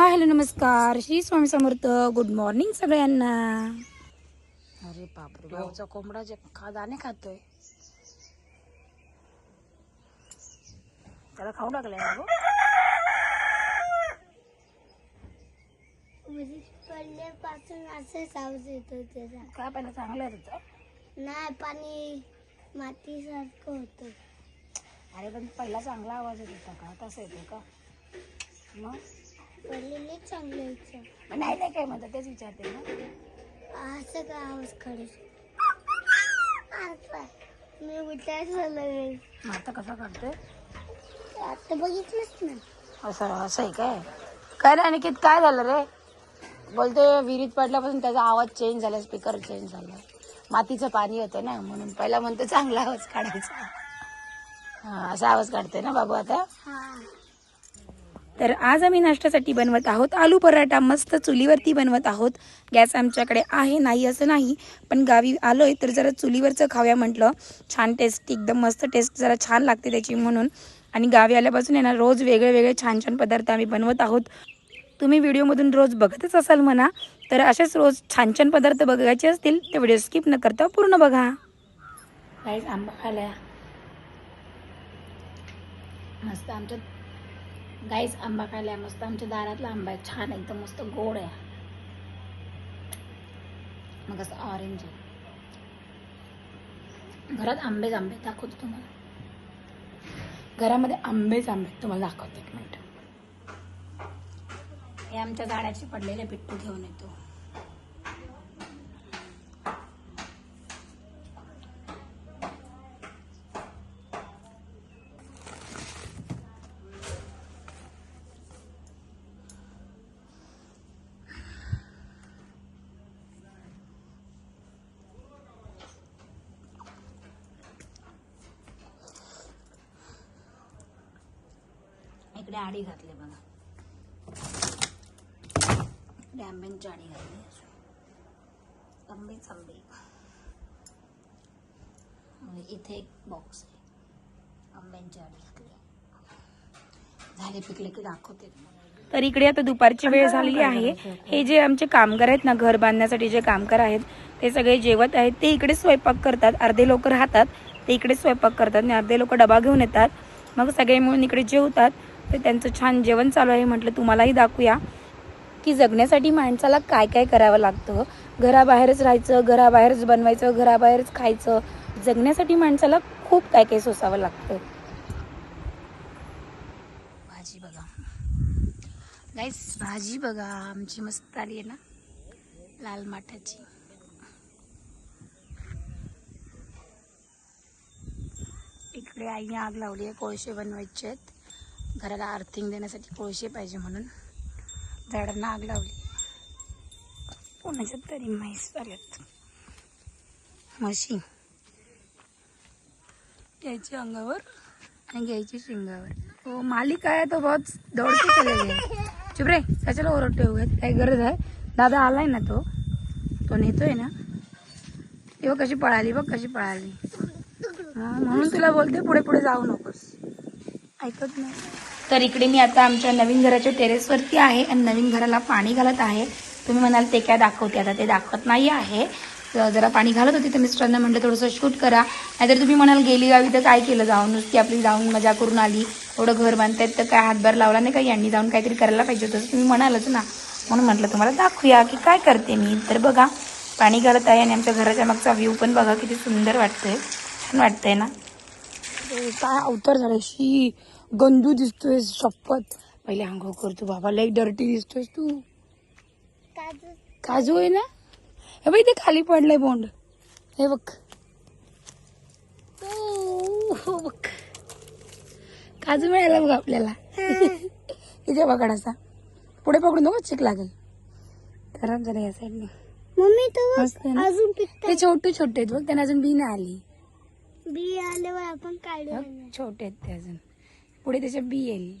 हाय hello नमस्कार. Shri Swami Samarth. Good morning सगळ्यांना. अरे बापरे भाऊचा कोंबडा जे खा दाणे खातोय. त्याला खाऊ लागलाय ना गं? पडल्यापासून असेच आवाज येतो त्याचा. काय पहिला चांगलं आहे त्याचं? नाही पाणी मातीसारखं होतं. अरे पण पहिला चांगला आवाज येत होता का? तसं येतो का? मग? चांगलं मग नाही नाही काय म्हणतात तेच विचारते ना. असं का आवाज खरंच आता मी उठायचं लागेल मग आता कसा करतोय? आता बघितलंच ना. असं असं आहे काय? काय रे अनिकेत काय झालं रे? बोलते विहिरीत पडल्यापासून त्याचा आवाज चेंज झाला स्पीकर चेंज झाला. मातीचं पाणी होतं ना म्हणून पहिला म्हणतो चांगला आवाज काढायचा. हा असा आवाज काढते ना बाबू आता? हा. तर आज आम्ही नाश्त्यासाठी बनवत आहोत आलू पराठा मस्त चुलीवरती बनवत आहोत. गॅस आमच्याकडे आहे नाही असं नाही पण गावी आलो आहे तर जरा चुलीवरचं खाऊया म्हटलं. छान टेस्ट एकदम मस्त टेस्ट जरा छान लागते त्याची म्हणून. आणि गावी आल्यापासून आहे ना रोज वेगळे वेगळे छान छान पदार्थ आम्ही बनवत आहोत. तुम्ही व्हिडिओमधून रोज बघतच असाल म्हणा तर असेच रोज छान छान पदार्थ बघायचे असतील तर व्हिडिओ स्किप न करता पूर्ण बघा. काहीच आंबा खायला मस्त आमच्या गाईस आंबा खायला मस्त आमच्या दारातला आंबा आहे. छान एकदम मस्त गोड आहे. मग असं ऑरेंज आहे. घरात आंबेच आंबे दाखवतो तुम्हाला. घरामध्ये आंबेच आंबे तुम्हाला दाखवते एक मिनिट. हे आमच्या झाडाचे पडलेले पिट्टू घेऊन येतो. इकडे आडी घातले बघा. इकडे आंब्यांची आडी घातली. आंबेच आंबे आणि इथे एक बॉक्स आहे. आंब्यांची आडी घातली. झाले पिकले की दाखवते तर इकडे आता दुपारची वेळ झालेली आहे. हे जे आमचे कामगार आहेत ना घर बांधण्यासाठी जे कामगार आहेत ते सगळे जेवत आहेत. ते इकडे स्वयंपाक करतात. अर्धे लोक राहतात. ते इकडे स्वयंपाक करतात आणि अर्धे लोक डबा घेऊन येतात. मग सगळे मिळून इकडे जेवतात. तर त्यांचं छान जेवण चालू आहे. म्हटलं तुम्हालाही दाखवूया की जगण्यासाठी माणसाला काय काय करावं लागतं. घराबाहेरच राहायचं घराबाहेरच बनवायचं घराबाहेरच खायचं. जगण्यासाठी माणसाला खूप काय काय सोसावं लागतं. भाजी बघा. गाईस भाजी बघा. आमची मस्त आली आहे ना. लाल माठाची. इकडे आईने आग लावली आहे. कोळशे बनवायचे आहेत. घराला अर्थिंग देण्यासाठी कोळशे पाहिजे म्हणून झाडांना आग लावली. कोणाच्या तरी म्हैस आल्यात म्हशी. घ्यायची अंगावर आणि घ्यायची शिंगावर. हो मालिक आहे तो बहुत दौडते चले गए चुप रे कशाला ओरडते उगाच काय गरज आहे? दादा आलाय ना तो? तो नेतोय ना? ते बघ कशी पळाली बघ कशी पळाली. म्हणून तुला बोलते पुढे पुढे जाऊ नकोस. ऐकत नाही. तर इकडे मी आता आमच्या नवीन घराच्या टेरेसवरती आहे आणि नवीन घराला पाणी घालत आहे. तुम्ही म्हणाल ते काय दाखवते आता? ते दाखवत नाही आहे. जरा पाणी घालत होती तर मिस्टरांना म्हटलं थोडंसं शूट करा. नाहीतर तुम्ही म्हणाल गेली गावी तर काय केलं जाऊन? नुसती आपली जाऊन मजा करून आली. एवढं घर बांधतायत तर काय हातभार लावला नाही का? यांनी जाऊन काहीतरी करायला पाहिजे होतं. तुम्ही म्हणालच ना. म्हणून म्हटलं तुम्हाला दाखवूया की काय करते मी. तर बघा पाणी घालत आहे आणि आमच्या घराच्या मागचा व्ह्यू पण बघा किती सुंदर वाटतंय. छान वाटतंय ना? काय अवतार झालं. शी. गंदू दिसतोय शपथ. पहिले आंघोळ करतो बाबा लई डर्टी दिसतोयस तू. काजू. काजू आहे ना? हे बाई ते खाली पडलंय बोंड. हे बघ. बघ. काजू मिळाला बघ आपल्याला. इथे पकड असा पुढे पकडून नको चिक लागेल. खराब झालं या साईडने मम्मी तू? अजून ते छोटे छोटे आहेत बघ त्यांना अजून बी नाही आली. बी आल्यावर आपण काढू छोटे आहेत ते अजून. पुढे त्याच्या बी येईल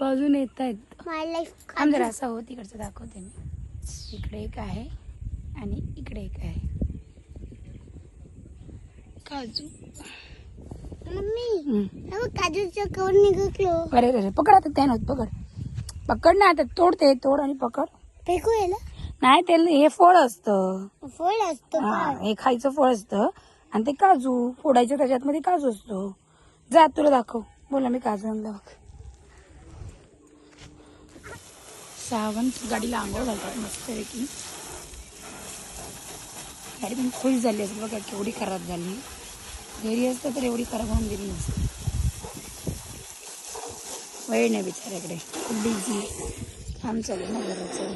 बाजून येत आहेत जरा असा हो तिकडचं दाखवते मी. इकडे एक आहे आणि इकडे एक आहे. काजू. हे अरे अरे पकड आता त्या नव्हत पकड. पकड ना आता तोड ते तोड आणि पकड. फेकू नाही ते हे फळ असतं. फळ असतो हा, हे खायचं फळ असतं. आणि ते काजू फोडायचं त्याच्यात मध्ये काजू असतो. जा तुला दाखव. बोला मी काजू आणला बघ. सावंत गाडीला आंघोळ घालतात मस्त की. गाडी पण खुश झाली असेल बघा केवढी खराब झाली. घरी असतं तर एवढी खराब होऊन गेली नसती. वेळ नाही बिचाऱ्याकडे खूप बिझी काम चालू आहे ना घराचं.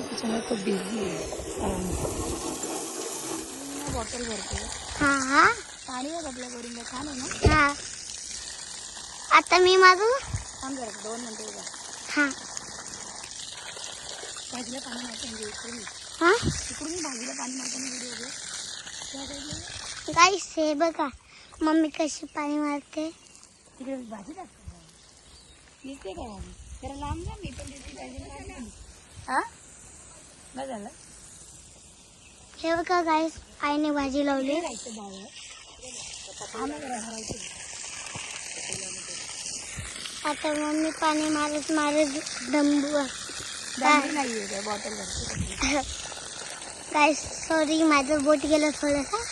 त्याच्यामुळे खूप बिझी आहे. बॉटल भरते हा हा. पाणी बघ आपल्या बोरिंगला छान आहे ना? हा. आता मी मारू थांब जरा दोन मिनिटं उभा हा. भाजीला पाणी इकडून. हा? भाजीला पाणी मारताना व्हिडिओ घे त्या साईडला ये. गाईस हे बघा. मम्मी कशी पाणी मारते. तिकडे भाजी टाकते. दिसते काय भाजी? जरा लांब जा मी पण दिसते भाजी हा? काय झालं. हे बघा गाईस आईने भाजी लावली. हरायचं आता मम्मी पाणी मारत मारत डंबू बॉटल गाईस सॉरी माझं बोट गेलं थोडंसं.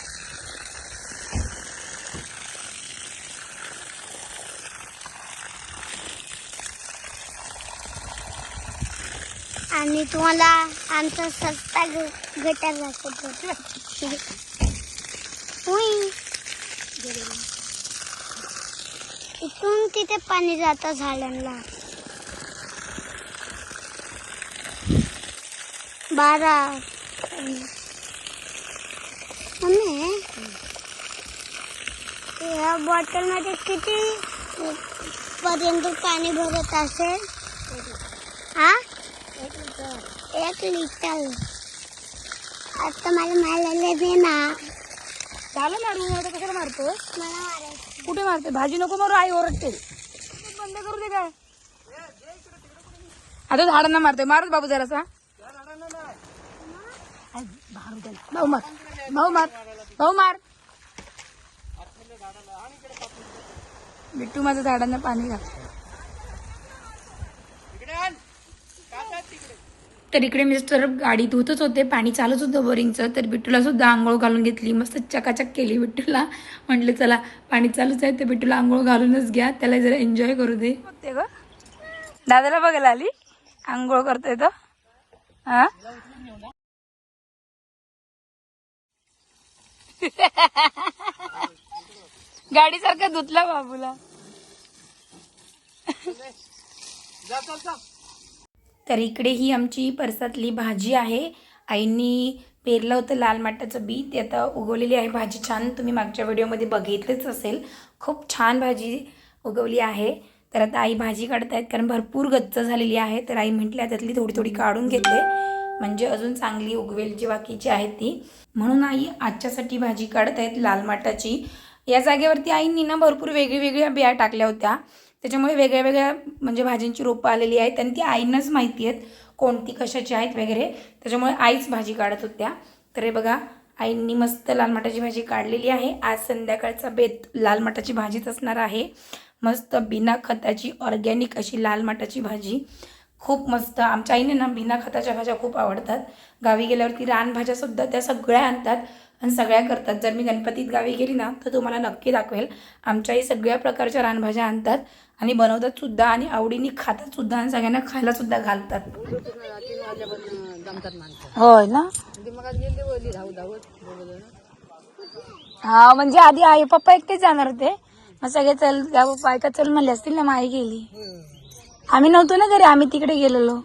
आणि तुम्हाला आमचा सस्ता गटार दाखवतो. हुई. तिथे पाणी जातं झाडांना. बारा. मम्मी या बॉटलमध्ये किती पर्यंत पाणी भरत असेल? हा? एक लिटर. आता मला मारायला दे ना. झालं मारू? आता कशाला मारतो? कुठे मारते? भाजी नको मारू आई ओरडते. बंद करू दे काय? आता झाडांना मारते. मारत बाबू जरासा. भाऊ मार. भाऊ मार. भाऊ मार. बिट्टू माझ्या झाडांना पाणी घालतो तर इकडे मिस्टर गाडी धुतच होते पाणी चालूच होतं बोरिंगचं तर बिट्टूला सुद्धा आंघोळ घालून घेतली. मस्त चकाचक केली बिट्टूला म्हटलं चला पाणी चालूच आहे तर बिट्टूला आंघोळ घालूनच घ्या. त्याला जरा एन्जॉय करू दे. दादाला बघायला आली? आंघोळ करतोय तो. हा? गाडी सारखं धुतला बाबूला. तर इकडे ही आमची परसातली भाजी आहे. आईंनी पेरलं होतं लाल माटाचं बी. ते आता उगवलेली आहे भाजी छान. तुम्ही मागच्या व्हिडिओमध्ये बघितलीच असेल. खूप छान भाजी उगवली आहे. तर आता आई भाजी काढतायत कारण भरपूर गच्च झालेली आहे. तर आई म्हटल्या त्यातली थोडी थोडी काढून घेते. म्हणजे अजून चांगली उगवेल जी बाकीची आहे ती. म्हणून आई आजच्यासाठी भाजी काढत आहेत लाल माटाची. या जागेवरती आईंनी ना भरपूर वेगळी वेगळ्या बिया टाकल्या होत्या. त्याच्यामुळे वेगळ्या वेगळ्या म्हणजे भाज्यांची रोपं आलेली आहेत आणि ती आईनंच माहिती आहेत कोणती कशाची आहेत वगैरे. त्याच्यामुळे आईच भाजी काढत होत्या. तर हे बघा आईंनी मस्त लाल मटाची भाजी काढलेली आहे. आज संध्याकाळचा बेत लाल मटाची भाजीच असणार आहे. मस्त बिना खताची ऑर्गॅनिक अशी लाल मटाची भाजी. खूप मस्त. आमच्या आईने ना बिना खताच्या भाज्या खूप आवडतात. गावी गेल्यावरती रानभाज्यासुद्धा त्या सगळ्या आणतात. आणि सगळ्या करतात. जर मी गणपतीत गावी गेली ना तर तुम्हाला नक्की दाखवेल. आमच्या आई सगळ्या प्रकारच्या रानभाज्या आणतात आणि बनवतात सुद्धा आणि आवडीने खातात सुद्धा आणि सगळ्यांना खायला सुद्धा घालतात. होय ना? हा म्हणजे आधी आई पप्पा एकटेच जाणार होते. मग सगळे चल त्या बायका चल म्हणले असतील ना मग आई गेली. आम्ही नव्हतो ना घरी आम्ही तिकडे गेलेलो.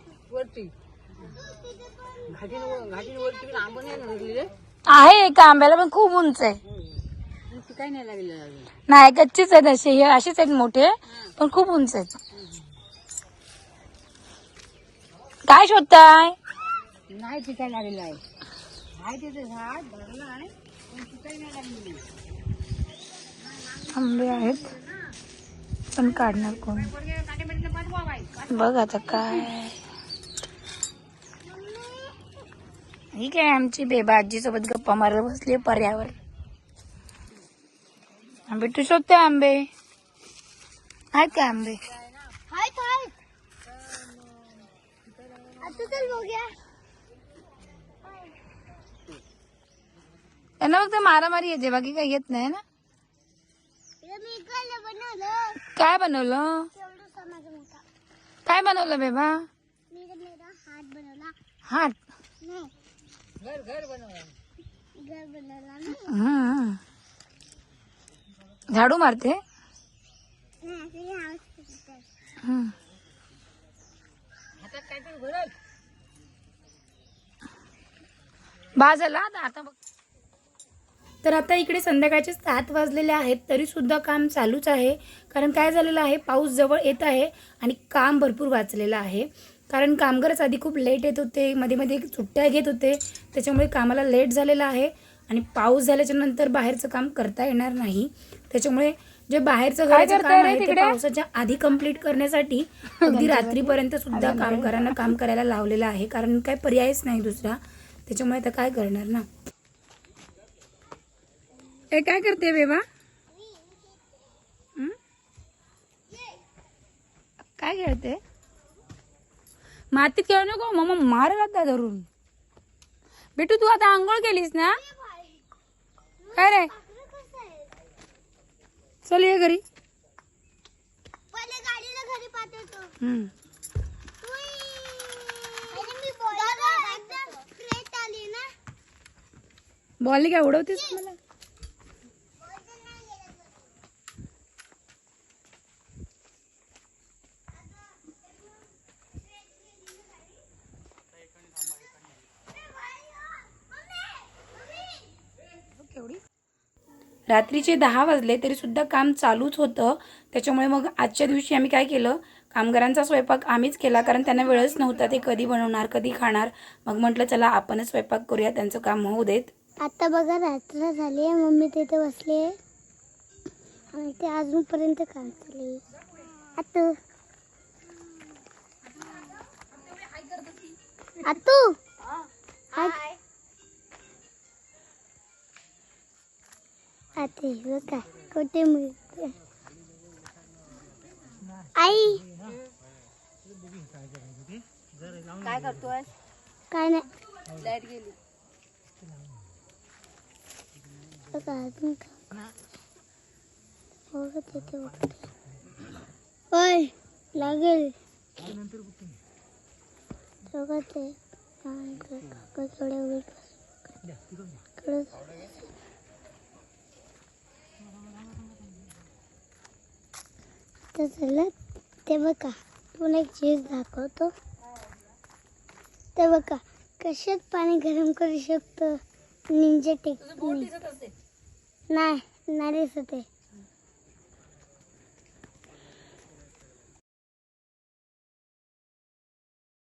आहे एका आंब्याला पण खूप उंच आहे. नाही कच्चीच आहेत असे हे असेच आहेत मोठे पण खूप उंच आहेत. काय शोधताय? नाही पिकाय लागलेलं आहे. आहे तिथे झाड भरलं आहे पण पिकाय नाही लागलेली आंबे आहेत. पण काढणार कोण? बघ आता काय. ही काय आमची बेबा आजी सोबत गप्पा मारत बसली पर्यावर. आंबे तू शोधते आंबे? आहेत काय आंबे? हाय हाय आता चल बघूया. यांना फक्त मारामारी येते बाकी काही येत नाही ना? काय बनवलं? काय बनवलं बेबा? मेरा हात हम्म. झाडू मारते? हे. हम्म. आता बघ. तर आता इकडे संध्याकाळचे सात वाजलेले आहेत तरी सुद्धा काम चालूच आहे. कारण काय झालेलं आहे पाऊस जवळ येत आहे आणि काम भरपूर वाचलेलं आहे. कारण कामगारच आधी खूप लेट येत होते मध्ये मध्ये सुट्ट्या घेत होते त्याच्यामुळे कामाला लेट झालेलं आहे आणि पाऊस झाल्याच्यानंतर बाहेरचं काम करता येणार नाही. त्याच्यामुळे जे बाहेरचं घराचं काम आहे ते पावसाच्या आधी कंप्लीट करण्यासाठी अगदी रात्रीपर्यंत सुद्धा कामगारांना काम करायला लावलेलं आहे कारण काय पर्यायच नाही दुसरा. त्याच्यामुळे आता काय करणार ना? ए काय करते बेबा? हं? काय खेळते? मातीत खेळू नको मम्मा मार आता धरून. बेटू तू आता आंघोळ केलीस ना? काय रे? चल ये घरी. पहिले गाडीला घरी पाठवतो हं. आणि मी दादा एकदा ट्रेट आली ना? बॉलने काय उडवतेस मला. रात्रीचे दहा वाजले तरी सुद्धा काम चालूच होतं. त्याच्यामुळे मग आजच्या दिवशी आम्ही काय केलं? कामगारांचा स्वयंपाक आम्हीच केला कारण त्यांना वेळच नव्हता ते कधी बनवणार कधी खाणार. मग म्हटलं चला आपणच स्वयंपाक करूया त्यांचं काम होऊ देत. आता बघा रात्र झाली आहे मम्मी तिथे बसली आहे आणि ते अजूनपर्यंत काम चालू आहे. आतू. आतू. हाय. आते बघा कुठे मिळते आई! काय करतोय काय नाही. लाइट गेली. बघा अजून. हो. का बघते होय लागेल. बघा ते. काय ते कागद थोड्या वेळ इकडं. तर चला ते बघा तुला एक चीज दाखवतो. ते बघा कशात पाणी गरम करू शकतो? निंजा टेक्निक नाही नाही दिसत आहे.